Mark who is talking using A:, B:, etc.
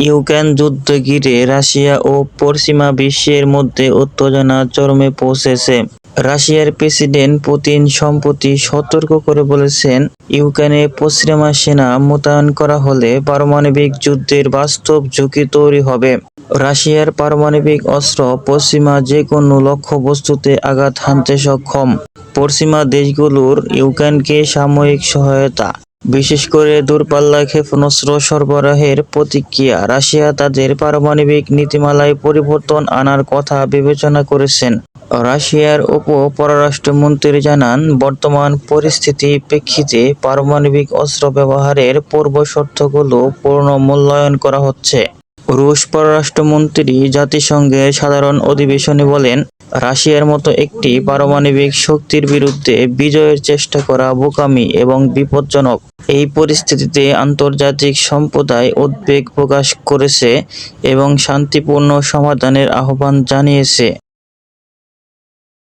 A: Ukraine যুদ্ধ ঘিরে Russia ও পশ্চিমা বিশ্বের মধ্যে উত্তেজনা চরমে পৌঁছেছে। রাশিয়ার প্রেসিডেন্ট পুতিন সম্প্রতি সতর্ক করে বলেছেন, ইউক্রেনে পশ্চিমা সেনা মোতায়েন করা হলে পারমাণবিক যুদ্ধের বাস্তব ঝুঁকি তৈরি হবে। রাশিয়ার পারমাণবিক অস্ত্র পশ্চিমা যে কোনো লক্ষ্যবস্তুতে আঘাত হানতে সক্ষম। পশ্চিমা দেশগুলোর ইউক্রেনকে সাময়িক সহায়তা বিশেষ করে দূরপাল্লা ক্ষেপণাস্ত্র সরবরাহের প্রতিক্রিয়া, রাশিয়া তাদের পারমাণবিক নীতিমালায় পরিবর্তন আনার কথা বিবেচনা করেছেন। রাশিয়ার উপ পররাষ্ট্রমন্ত্রী জানান, বর্তমান পরিস্থিতি প্রেক্ষিতে পারমাণবিক অস্ত্র ব্যবহারের পূর্বশর্তগুলো পুনর্মূল্যায়ন করা হচ্ছে। রুশ পররাষ্ট্রমন্ত্রী জাতিসংঘের সাধারণ অধিবেশনে বলেন রাশিয়ার মতো একটি পারমাণবিক শক্তির বিরুদ্ধে বিজয়ের চেষ্টা করা বোকামি এবং বিপজ্জনক। এই পরিস্থিতিতে আন্তর্জাতিক সম্প্রদায় উদ্বেগ প্রকাশ করেছে এবং শান্তিপূর্ণ সমাধানের আহ্বান জানিয়েছে।